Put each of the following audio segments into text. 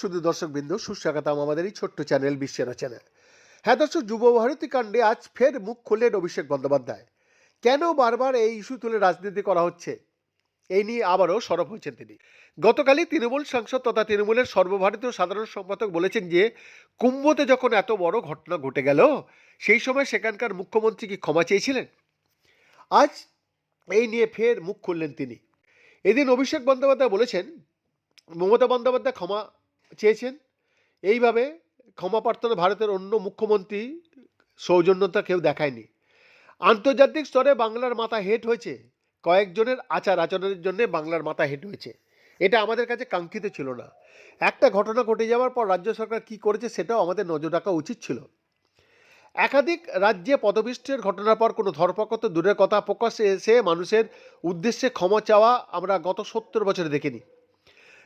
শুধু দর্শক বিন্দু সুস্বাগতম আমাদের এই ছোট্ট চ্যানেল বিশ্বের চ্যানেল হ্যাঁ দর্শক, যুব ভারতী কাণ্ডে আজ ফের মুখ খুললেন অভিষেক বন্দ্যোপাধ্যায়। কেন বারবার এই ইস্যু তুলে রাজনীতি করা হচ্ছে? এই নিয়ে আবারও সরব হয়েছেন তিনি। গতকালই তৃণমূল সাংসদ তথা তৃণমূলের সর্বভারতীয় সাধারণ সম্পাদক বলেছেন যে, কুম্ভতে যখন এত বড় ঘটনা ঘটে গেল, সেই সময় সেখানকার মুখ্যমন্ত্রী কি ক্ষমা চেয়েছিলেন? আজ এই নিয়ে ফের মুখ খুললেন তিনি। এদিন অভিষেক বন্দ্যোপাধ্যায় বলেছেন, মমতা বন্দ্যোপাধ্যায় ক্ষমা চেয়েছেন। এইভাবে ক্ষমা প্রার্থনা ভারতের অন্য মুখ্যমন্ত্রী সৌজন্যতা কেউ দেখায়নি। আন্তর্জাতিক স্তরে বাংলার মাথা হেট হয়েছে। কয়েকজনের আচার আচরণের জন্য বাংলার মাথা হেট হয়েছে। এটা আমাদের কাছে কাঙ্ক্ষিত ছিল না। একটা ঘটনা ঘটে যাওয়ার পর রাজ্য সরকার কি করেছে সেটাও আমাদের নজর রাখা উচিত ছিল। একাধিক রাজ্যে পদবিষ্টের ঘটনার পর কোনো ধরপাকড় তো দূরের কথা, প্রকাশ্যে এসে মানুষের উদ্দেশ্যে ক্ষমা চাওয়া আমরা গত সত্তর বছরে দেখিনি।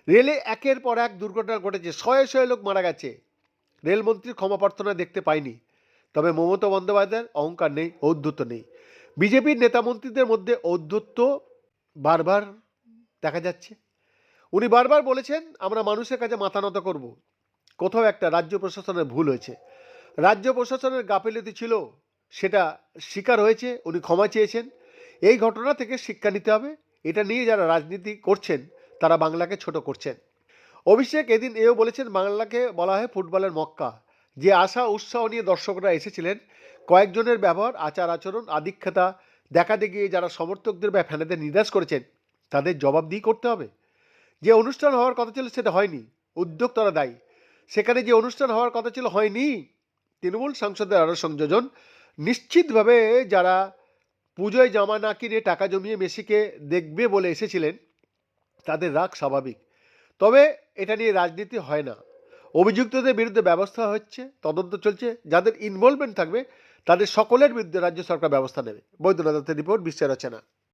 রেলে একের পর এক দুর্ঘটনা ঘটেছে, শয়ে শয়ে লোক মারা গেছে। রেলমন্ত্রীর ক্ষমা প্রার্থনা দেখতে পাইনি। তবে মমতা বন্দ্যোপাধ্যায়ের অহংকার নেই, ঔদ্ধত্য নেই। বিজেপির নেতামন্ত্রীদের মধ্যে ঔদ্ধত্য বারবার দেখা যাচ্ছে। উনি বারবার বলেছেন, আমরা মানুষের কাছে মাথা নত করব। কোথাও একটা রাজ্য প্রশাসনের ভুল হয়েছে। রাজ্য প্রশাসনের গাফিলতি ছিল, সেটা স্বীকার হয়েছে, উনি ক্ষমা চেয়েছেন। এই ঘটনা থেকে শিক্ষা নিতে হবে, এটা নিয়ে যারা রাজনীতি করছেন, তারা বাংলাকে ছোট করছেন। অভিষেক এদিন এও বলেছেন, বাংলাকে বলা হয় ফুটবলের মক্কা। যে আশা, উৎসাহ নিয়ে দর্শকরা এসেছিলেন, কয়েকজনের ব্যবহার, আচার আচরণ আধিক্ষেতা দেখা দেখিয়ে যারা সমর্থকদের বা ফ্যানেদের নির্দেশ করেছেন, তাদের জবাবদিহি করতে হবে। যে অনুষ্ঠান হওয়ার কথা ছিল, সেটা হয়নি। উদ্যোক্তারা দায়ী। সেখানে যে অনুষ্ঠান হওয়ার কথা ছিল, হয়নি। তৃণমূল সাংসদের আরও সংযোজন। নিশ্চিতভাবে যারা পুজোয় জামা না কিনে টাকা জমিয়ে মেসিকে দেখবে বলে এসেছিলেন, তাদের রাগ স্বাভাবিক। তবে এটা নিয়ে রাজনীতি হয় না। অভিযুক্তদের বিরুদ্ধে ব্যবস্থা হচ্ছে, তদন্ত চলছে। যাদের ইনভলভমেন্ট থাকবে, তাদের সকলের বিরুদ্ধে রাজ্য সরকার ব্যবস্থা নেবে। বৈদ্যনাথের রিপোর্ট বিশ্বের রচনা